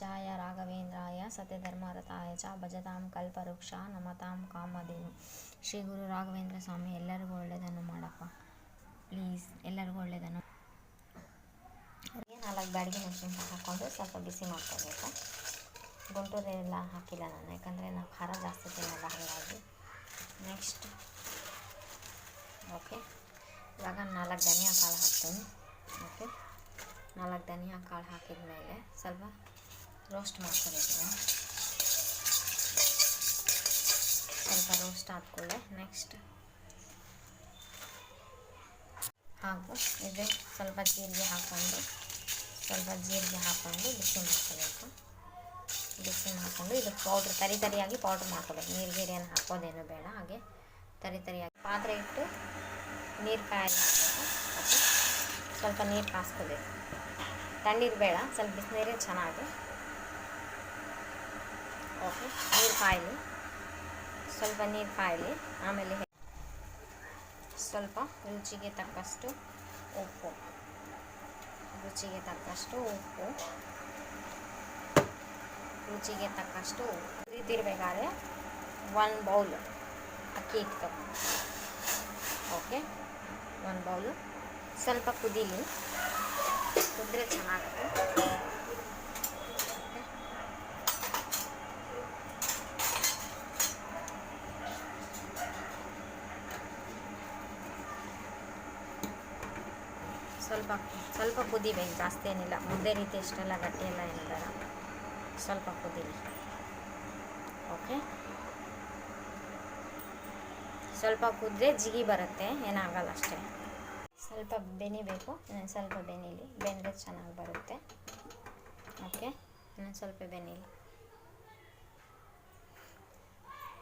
ಜಾಯ ರಾಘವೇಂದ್ರಾಯ ಸತ್ಯಧರ್ಮರತಾಯ ಚ ಭಜತಾಂ ಕಲ್ಪವೃಕ್ಷ ನಮತಾಂ ಕಾಮಧೇನು. ಶ್ರೀ ಗುರು ರಾಘವೇಂದ್ರ ಸ್ವಾಮಿ, ಎಲ್ಲರಿಗೂ ಒಳ್ಳೆಯದನ್ನು ಮಾಡಪ್ಪ. ಪ್ಲೀಸ್ ಎಲ್ಲರಿಗೂ ಒಳ್ಳೆಯದನ್ನು. ನಾಲ್ಕು ಬ್ಯಾಡಿಗೆ ಮೆಣಸಿನ್ಕಾಯಿ ಹಾಕ್ಕೊಂಡು ಸ್ವಲ್ಪ ಬಿಸಿ ಮಾಡ್ಕೋಬೇಕು ಗುಂಟೂರೆಲ್ಲ ಹಾಕಿಲ್ಲ ನಾನು, ಯಾಕಂದರೆ ನಾವು ಖಾರ ಜಾಸ್ತಿ ತಿನ್ನಲ್ಲ ಹಾಗಾಗಿ. ನೆಕ್ಸ್ಟ್ ಓಕೆ ಇವಾಗ ನಾಲ್ಕು ಧನಿಯಾ ಕಾಳು ಹಾಕ್ತೀನಿ. ಓಕೆ ನಾಲ್ಕು ಧನಿಯಾ ಕಾಳು ಹಾಕಿದ ಮೇಲೆ ಸ್ವಲ್ಪ ರೋಸ್ಟ್ ಮಾಡ್ಕೋಬೇಕು ಸ್ವಲ್ಪ ರೋಸ್ಟ್ ಆದ್ಕೊಳ್ಳೆ ನೆಕ್ಸ್ಟ್ ಹಾಗೂ ಇದು ಸ್ವಲ್ಪ ಜೀರಿಗೆ ಹಾಕ್ಕೊಂಡು, ಸ್ವಲ್ಪ ಜೀರಿಗೆ ಹಾಕ್ಕೊಂಡು ಬಿಸಿ ಮಾಡ್ಕೋಬೇಕು. ಬಿಸಿ ಮಾಡಿಕೊಂಡು ಇದು ಪೌಡ್ರ್ ತರಿ ತರಿಯಾಗಿ ಪೌಡ್ರ್ ಮಾಡ್ಕೋಬೇಕು. ನೀರು ಗೀರಿಯನ್ನು ಹಾಕೋದೇನು ಬೇಡ, ಹಾಗೆ ತರಿ ತರಿಯಾಗಿ. ಪಾತ್ರೆ ಇಟ್ಟು ನೀರು ಕಾಯಲ್ಲಿ ಹಾಕಬೇಕು. ಸ್ವಲ್ಪ ನೀರು ಕಾಸ್ಕೋಬೇಕು. ತಣ್ಣೀರು ಬೇಡ, ಸ್ವಲ್ಪ ಬಿಸಿನೀರೇ ಚೆನ್ನಾಗಿ ಓಕೆ ನೀರು ಕಾಯಲಿ ಸ್ವಲ್ಪ ನೀರು ಕಾಯಲಿ ಆಮೇಲೆ ಹೆ- ಸ್ವಲ್ಪ ರುಚಿಗೆ ತಕ್ಕಷ್ಟು ಉಪ್ಪು. ರುಚಿಗೆ ತಕ್ಕಷ್ಟು ಉಪ್ಪು. ರುಚಿಗೆ ತಕ್ಕಷ್ಟು ಉಪ್ಪು. ಕುದೀತಿರ್ಬೇಕಾದ್ರೆ ಒನ್ ಬೌಲ್ ಅಕ್ಕಿ ಇಟ್ಟು ಓಕೆ ಒಂದು ಬೌಲು ಸ್ವಲ್ಪ ಕುದೀಲಿ. ಕುದ್ರೆ ಚೆನ್ನಾಗುತ್ತೆ. ಸ್ವಲ್ಪ ಸ್ವಲ್ಪ ಕುದಿಬೇಕು ಜಾಸ್ತಿ ಏನಿಲ್ಲ. ಮುದ್ದೆ ರೀತಿ ಇಷ್ಟೆಲ್ಲ ಗಟ್ಟಿಯೆಲ್ಲ ಏನು ಬೇಡ. ಸ್ವಲ್ಪ ಕುದಿಲಿ ಓಕೆ ಸ್ವಲ್ಪ ಕುದ್ರೆ ಜಿಗಿ ಬರುತ್ತೆ, ಏನಾಗಲ್ಲ ಅಷ್ಟೇ. ಸ್ವಲ್ಪ ಬೆನಿಬೇಕು ಸ್ವಲ್ಪ ಬೆನಿಲಿ. ಬೆಂದರೆ ಚೆನ್ನಾಗಿ ಬರುತ್ತೆ. ಓಕೆ ಇನ್ನೊಂದು ಸ್ವಲ್ಪ ಬೆನಿಲಿ.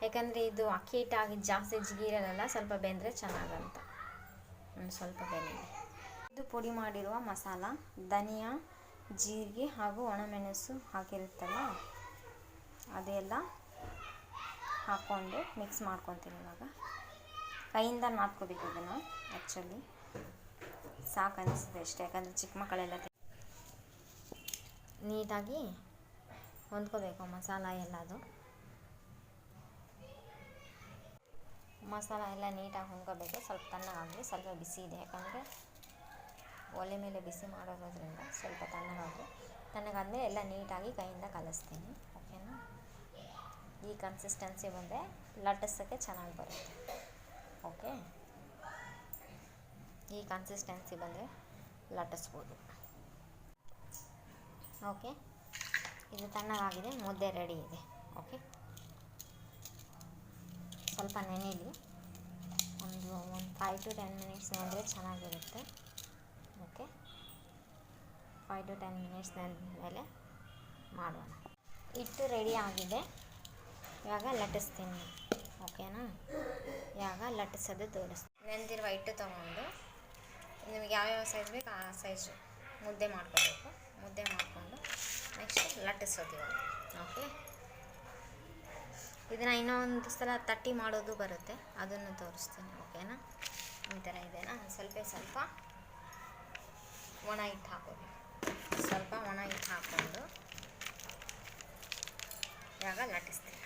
ಯಾಕಂದರೆ ಇದು ಅಕ್ಕಿ ಹಿಟ್ಟಾಗಿ ಜಾಸ್ತಿ ಜಿಗಿರಲ್ಲ ಸ್ವಲ್ಪ ಬೆಂದರೆ ಚೆನ್ನಾಗಂತ. ಸ್ವಲ್ಪ ಬೆನೀಲಿ. ಇದು ಪುಡಿ ಮಾಡಿರುವ ಮಸಾಲ, ಧನಿಯಾ, ಜೀರಿಗೆ ಹಾಗೂ ಒಣಮೆಣಸು ಹಾಕಿರುತ್ತಲ್ಲ, ಅದೆಲ್ಲ ಹಾಕ್ಕೊಂಡು ಮಿಕ್ಸ್ ಮಾಡ್ಕೊತೀನಿ ಇವಾಗ. ಕೈಯಿಂದ ನಾದ್ಕೋಬೇಕು ಇದನ್ನು ಆ್ಯಕ್ಚುಲಿ ಸಾಕು ಅನಿಸಿದೆ ಅಷ್ಟೇ, ಯಾಕಂದರೆ ಚಿಕ್ಕ ಮಕ್ಕಳೆಲ್ಲ ನೀಟಾಗಿ ಹೊಂದ್ಕೋಬೇಕು ಮಸಾಲ ಎಲ್ಲದು. ಮಸಾಲ ಎಲ್ಲ ನೀಟಾಗಿ ಹೊಂದ್ಕೋಬೇಕು, ಸ್ವಲ್ಪ ತಣ್ಣಗಾಗಲಿ ಸ್ವಲ್ಪ ಬಿಸಿ ಇದೆ, ಯಾಕಂದರೆ ಒಲೆ ಮೇಲೆ ಬಿಸಿ ಮಾಡೋದ್ರಿಂದ ಸ್ವಲ್ಪ ತಣ್ಣಗಾಗಿ. ತಣ್ಣಗಾದಮೇಲೆ ಎಲ್ಲ ನೀಟಾಗಿ ಕೈಯಿಂದ ಕಲಿಸ್ತೀನಿ, ಓಕೆನಾ? ಈ ಕನ್ಸಿಸ್ಟೆನ್ಸಿ ಬಂದರೆ ಲಟ್ಟಿಸೋಕ್ಕೆ ಚೆನ್ನಾಗಿ ಬರುತ್ತೆ, ಓಕೆ? ಈ ಕನ್ಸಿಸ್ಟೆನ್ಸಿ ಬಂದರೆ ಲಟ್ಟಿಸ್ಬೋದು, ಓಕೆ? ಇದು ತಣ್ಣಗಾಗಿದೆ, ಮುದ್ದೆ ರೆಡಿ ಇದೆ, ಓಕೆ? ಸ್ವಲ್ಪ ನೆನೆಯಲಿ ಒಂದು ಒಂದು ಫೈವ್ ಟು ಟೆನ್ ಮಿನಿಟ್ಸ್ ಅಂದರೆ ಚೆನ್ನಾಗಿರುತ್ತೆ. ಫೈವ್ ಟು ಟೆನ್ ಮಿನಿಟ್ಸ್ ಮೇಲೆ ಮಾಡೋಣ. ಹಿಟ್ಟು ರೆಡಿ ಆಗಿದೆ. ಇವಾಗ ಲಟ್ಟಿಸ್ತೀನಿ. ಓಕೆನಾ ಇವಾಗ ಲಟ್ಟಿಸೋದು ತೋರಿಸ್ತೀನಿ. ನೆಂದಿರುವ ಹಿಟ್ಟು ತೊಗೊಂಡು ನಿಮಗೆ ಯಾವ್ಯಾವ ಸೈಜ್ ಬೇಕು ಆ ಸೈಜ್ ಮುದ್ದೆ ಮಾಡ್ಕೋಬೇಕು. ಮುದ್ದೆ ಮಾಡಿಕೊಂಡು ನೆಕ್ಸ್ಟ್ ಲಟ್ಟಿಸೋದು ಇವಾಗ. ಓಕೆ ಇದನ್ನು ಇನ್ನೊಂದು ಸಲ ತಟ್ಟಿ ಮಾಡೋದು ಬರುತ್ತೆ. ಅದನ್ನು ತೋರಿಸ್ತೀನಿ. ಓಕೆನಾ ಈ ಥರ ಇದೆನಾ? ಸ್ವಲ್ಪ ಸ್ವಲ್ಪ ಒಣ ಹಿಟ್ಟು ಹಾಕೋಬೇಕು. ಸ್ವಲ್ಪ ಒಣ ಹಿಟ್ಟು ಹಾಕ್ಕೊಂಡು ಇವಾಗ ಲಟ್ಟಿಸ್ತೀನಿ.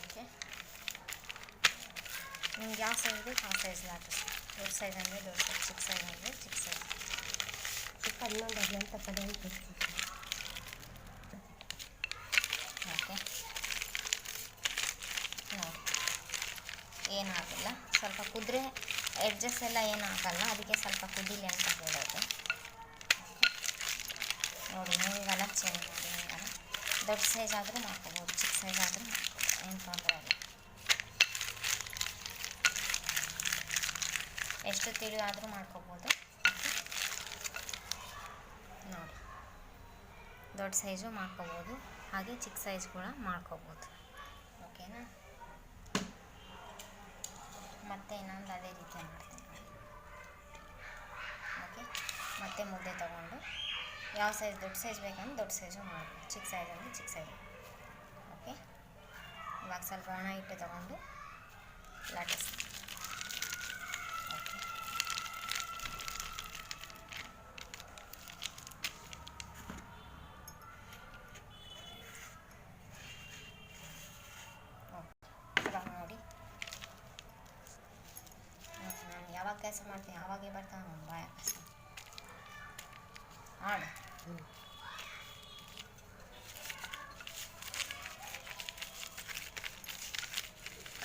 ಓಕೆ ನಿಮ್ಗೆ ಯಾವ ಸೈಜ್ ಬೇಕು ಆ ಸೈಜ್ ಲಟ್ಟಿಸ್ತೀನಿ. ದೊಡ್ಡ ಸೈಜ್ ಅಂದರೆ ದೊಡ್ಡ ಸೈಜ್ ಚಿಕ್ಕ ಸೈಜ್ ಅಂದರೆ ಚಿಕ್ಕ ಸೈಜ್ ಹನ್ನೊಂದು ಹದಿನೆಂಟು ಪಡೆಯುತ್ತೆ ಓಕೆ ನೋಡಿ ಏನಾಗಿಲ್ಲ ಸ್ವಲ್ಪ ಕುದ್ರೆ ಎಡ್ಜಸ್ ಎಲ್ಲ ಏನು ಹಾಕಲ್ಲ. ಅದಕ್ಕೆ ಸ್ವಲ್ಪ ಕುದೀಲಿ ಅಂತ ಹೇಳೋದು. ನೋಡಿ ನಿಮಗೆಲ್ಲ ಚೇಂಜ್ ಮಾಡಿ ನಿಮಗೆಲ್ಲ ದೊಡ್ಡ ಸೈಜ್ ಆದರೂ ಮಾಡ್ಕೋಬೋದು, ಚಿಕ್ಕ ಸೈಜ್ ಆದರೂ ಏನು ತೊಂದರೆ ಇಲ್ಲ. ಎಷ್ಟು ತಿಳಿ ಆದರೂ ಮಾಡ್ಕೋಬೋದು ನೋಡಿ. ದೊಡ್ಡ ಸೈಜು ಮಾಡ್ಕೋಬೋದು, ಹಾಗೆ ಚಿಕ್ಕ ಸೈಜ್ ಕೂಡ ಮಾಡ್ಕೋಬೋದು. ಓಕೆನಾ? ಮತ್ತೆ ಇನ್ನೊಂದು ಅದೇ ರೀತಿ ಮಾಡ್ತೀನಿ. ಓಕೆ. ಮತ್ತೆ ಮುದ್ದೆ ತೊಗೊಂಡು. ಯಾವ ಸೈಜ್ ದೊಡ್ಡ ಸೈಜ್ ಬೇಕಂದ್ರೆ ದೊಡ್ಡ ಸೈಜು ಮಾಡಿ. ಚಿಕ್ಕ ಸೈಜ್ ಅಂದರೆ ಚಿಕ್ಕ ಸೈಜ್ ಓಕೆ ಇವಾಗ ಸ್ವಲ್ಪ ಒಣ ಹಿಟ್ಟು ತೊಗೊಂಡು ಲಟ್ಟಿಸ್ತೀನಿ ಯಾವಾಗ ಕೆಲಸ ಮಾಡ್ತೀನಿ ಆವಾಗೇ ಬರ್ತಾನೆ ಬಾಯ್ ಆಡು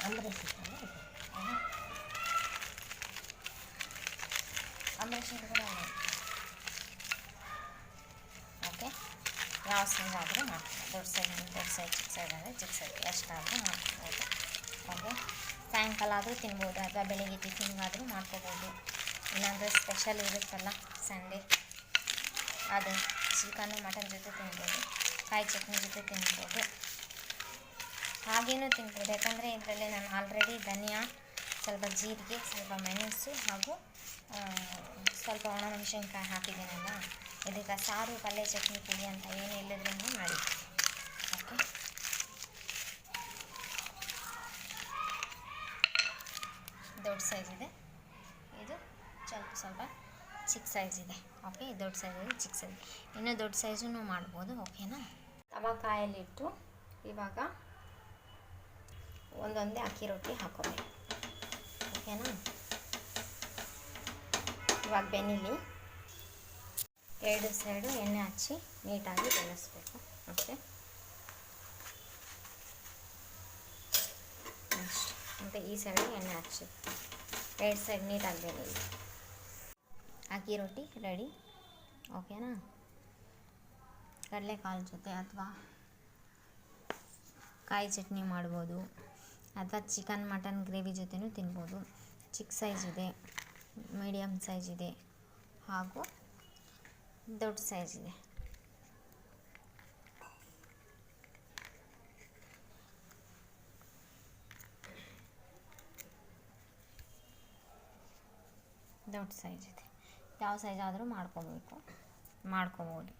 ಅಂಬರೀಷ್ ಇತ್ತಲ್ಲ ಇದು. ಅಂಬರೀಷ್ ಕೂಡ ಓಕೆ ಯಾವ ಸೈಜ್ ಆದರೂ ಮಾಡ್ಬೋದು ದೊಡ್ಡ ಸೈಜ್ ದೊಡ್ಡ ಸೈಜ್ ಚಿಕ್ಕ ಸೈಜ್ ಅಂದರೆ ಚಿಕ್ಕ ಸೈಜ್ ಎಷ್ಟಾದರೂ ಮಾಡ್ಕೋಬೋದು ಓಕೆ ಸಾಯಂಕಾಲ ಆದರೂ ತಿನ್ಬೋದು ಅಥವಾ ಬೆಳಿಗ್ಗೆ ಟಿಫಿನ್ಗಾದರೂ ಮಾಡ್ಕೋಬೋದು ಇಲ್ಲಾಂದರೆ ಸ್ಪೆಷಲ್ ಇರುತ್ತಲ್ಲ ಸಂಡೇ ಅದು ಚಿಕನ್ನು, ಮಟನ್ ಜೊತೆ ತಿನ್ಬೋದು, ಕಾಯಿ ಚಟ್ನಿ ಜೊತೆ ತಿನ್ಬೋದು. ಹಾಗೇನೂ ತಿನ್ಬೋದು. ಯಾಕಂದರೆ ಇದರಲ್ಲಿ ನಾನು ಆಲ್ರೆಡಿ ಧನಿಯಾ, ಸ್ವಲ್ಪ ಜೀರಿಗೆ, ಸ್ವಲ್ಪ ಮೆಣಸು ಹಾಗೂ ಸ್ವಲ್ಪ ಒಣಮೆಣಸಿನ್ಕಾಯಿ ಹಾಕಿದ್ದೀನಲ್ಲ ಇದಕ್ಕೆ ಸಾರು, ಪಲ್ಯ, ಚಟ್ನಿ, ಪುಡಿ ಅಂತ ಏನು ಇಲ್ಲದ್ರೂ ಮಾಡಿ. ಓಕೆ ದೊಡ್ಡ ಸೈಜ್ ಇದೆ. ಇದು ಸ್ವಲ್ಪ ಸ್ವಲ್ಪ ಚಿಕ್ಕ ಸೈಜ್ ಇದೆ. ಓಕೆ ದೊಡ್ಡ ಸೈಜ್ ಇದೆ ಚಿಕ್ಕ ಸೈಜ್ ಇನ್ನೂ ದೊಡ್ಡ ಸೈಜೂ ಮಾಡ್ಬೋದು ಓಕೆನಾ ತವ ಕಾಯಲ್ಲಿಟ್ಟು ಇವಾಗ ಒಂದೊಂದೇ ಅಕ್ಕಿ ರೊಟ್ಟಿ ಹಾಕೋಬೇಕು. ಓಕೆನಾ ಇವಾಗ ಬೆನ್ನಿಲಿ ಎರಡು ಸೈಡು ಎಣ್ಣೆ ಹಚ್ಚಿ ನೀಟಾಗಿ ಬೆಳೆಸ್ಬೇಕು. ಓಕೆ ಮತ್ತು ಈ ಸೈಡು ಎಣ್ಣೆ ಹಚ್ಚಿ. ಎರಡು ಸೈಡ್ ನೀಟಾಗಿ ಬೆಳೀಲಿ ಅಕ್ಕಿ ರೊಟ್ಟಿ ರೆಡಿ ಓಕೆನಾ ಕಡಲೆಕಾಳು ಜೊತೆ ಅಥವಾ ಕಾಯಿ ಚಟ್ನಿ ಮಾಡ್ಬೋದು. ಅಥವಾ ಚಿಕನ್ ಮಟನ್ ಗ್ರೇವಿ ಜೊತೆನೂ ತಿನ್ಬೋದು. ಚಿಕ್ಕ ಸೈಜ್ ಇದೆ ಮೀಡಿಯಮ್ ಸೈಜ್ ಇದೆ ಹಾಗೂ ದೊಡ್ಡ ಸೈಜ್ ಇದೆ. ದೊಡ್ಡ ಸೈಜ್ ಇದೆ. ಯಾವ ಸೈಜ್ ಆದರೂ ಮಾಡ್ಕೊಬೇಕು. ಮಾಡ್ಕೋಬೋದು.